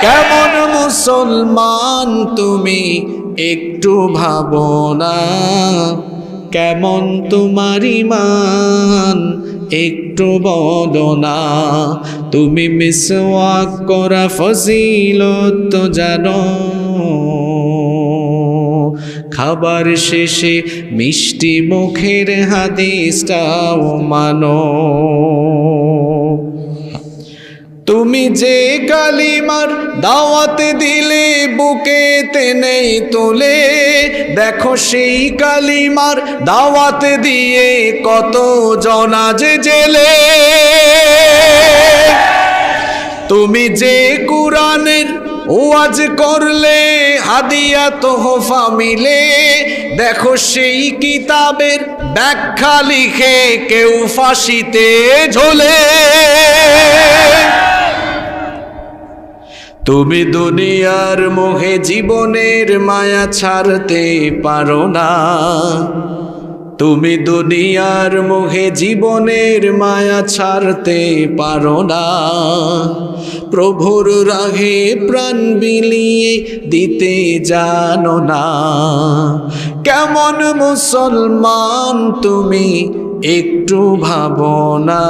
কেমন মুসলমান তুমি একটু ভাবো না। কেমন তোমার ইমান একটু বলো না। তুমি মিসওয়াক করা ফজিলত জানো। খাবার শেষে মিষ্টি মুখের হাদিসটাও মানো। তুমি যে কালিমার দাওয়াত দিলে, বুকেতে নেই তোলে। দেখো সেই কালিমার দাওয়াত দিয়ে কত জনাজে জেলে। তুমি যে কুরআনের ওয়াজ করলে, হাদিয়া তোহফা মিলে। দেখো সেই কিতাবের ব্যাখ্যা লিখে কেউ ফাঁসিতে ঝোলে। তুমি দুনিয়ার মোহে জীবনের মায়া ছাড়তে পারো না। তুমি দুনিয়ার মোহে জীবনের মায়া ছাড়তে পারো না। প্রভুর রাগে প্রাণ বিলিয়ে দিতে জানো না। কেমন মুসলমান তুমি একটু ভাবনা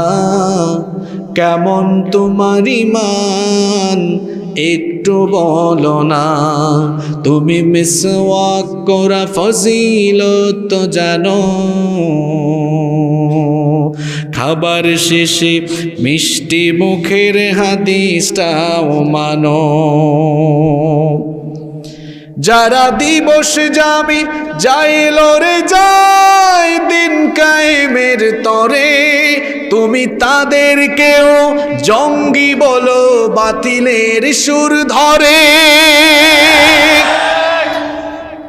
কেমন তোমার ইমান একটু বলো না, তুমি মিসওয়াক করা ফজিলত জানো। খাবার শেষে মিষ্টি মুখের হাদিসটাও মানো। যারা দিবস যাবি যাইল রে দিন কায়েমের তরে, তুমি তাদেরকেও জঙ্গি বলো বাতিলের সুর ধরে।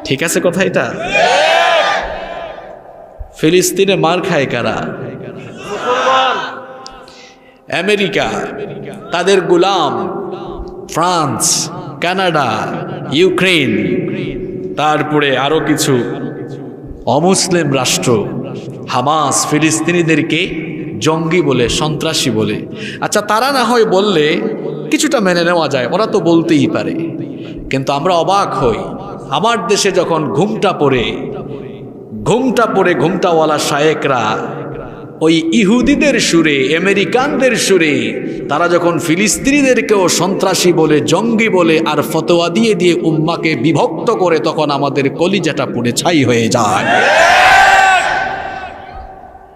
ঠিক আছে কথা এটা? ফিলিস্তিনে মার খায় কারা? আমেরিকা, তাদের গুলাম, ফ্রান্স, কানাডা ইউক্রেন তারপরে আরও কিছু অমুসলিম রাষ্ট্র। হামাস ফিলিস্তিনিদেরকে জঙ্গি বলে, সন্ত্রাসী বলে। আচ্ছা তারা না হয় বললে কিছুটা মেনে নেওয়া যায়, ওরা তো বলতেই পারে। কিন্তু আমরা অবাক হই। আমার দেশে যখন ঘুমটা পড়ে ঘুমটা পড়ে ঘুমটাওয়ালা শায়েকরা, ওই ইহুদিদের সুরে, আমেরিকানদের সুরে, তারা যখন ফিলিস্তিনিদেরকেও সন্ত্রাসী বলে, জঙ্গি বলে আর ফতোয়া দিয়ে দিয়ে উম্মাকে বিভক্ত করে, তখন আমাদের কলিজাটা পুড়ে ছাই হয়ে যায়।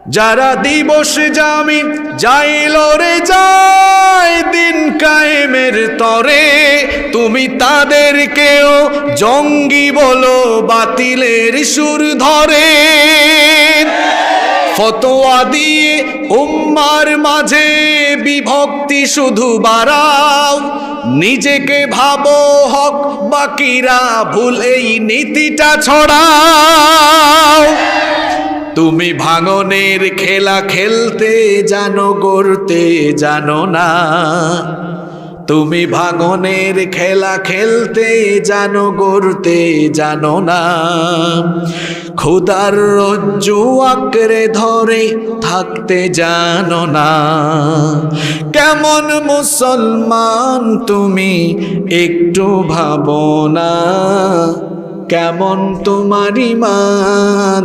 যারা দিবস জামি যাইল রে যায় দিন কায়েমের তরে, তুমি তাদেরকেও জঙ্গি বলো বাতিলের সুর ধরে। ফতোয়া দিয়ে উম্মার মাঝে বিভক্তি শুধু বাড়াও, নিজেকে ভাবো হক বাকিরা ভুল এই নীতিটা ছড়াও। তুমি ভাঙনের খেলা খেলতে জানো, গড়তে জানো না। তুমি ভাঙনের খেলা খেলতে জানো, গড়তে জানো না। খুদার রজ্জু আঁকড়ে ধরে থাকতে জানো না। কেমন মুসলমান তুমি একটু ভাবো না। কেমন তোমার ইমান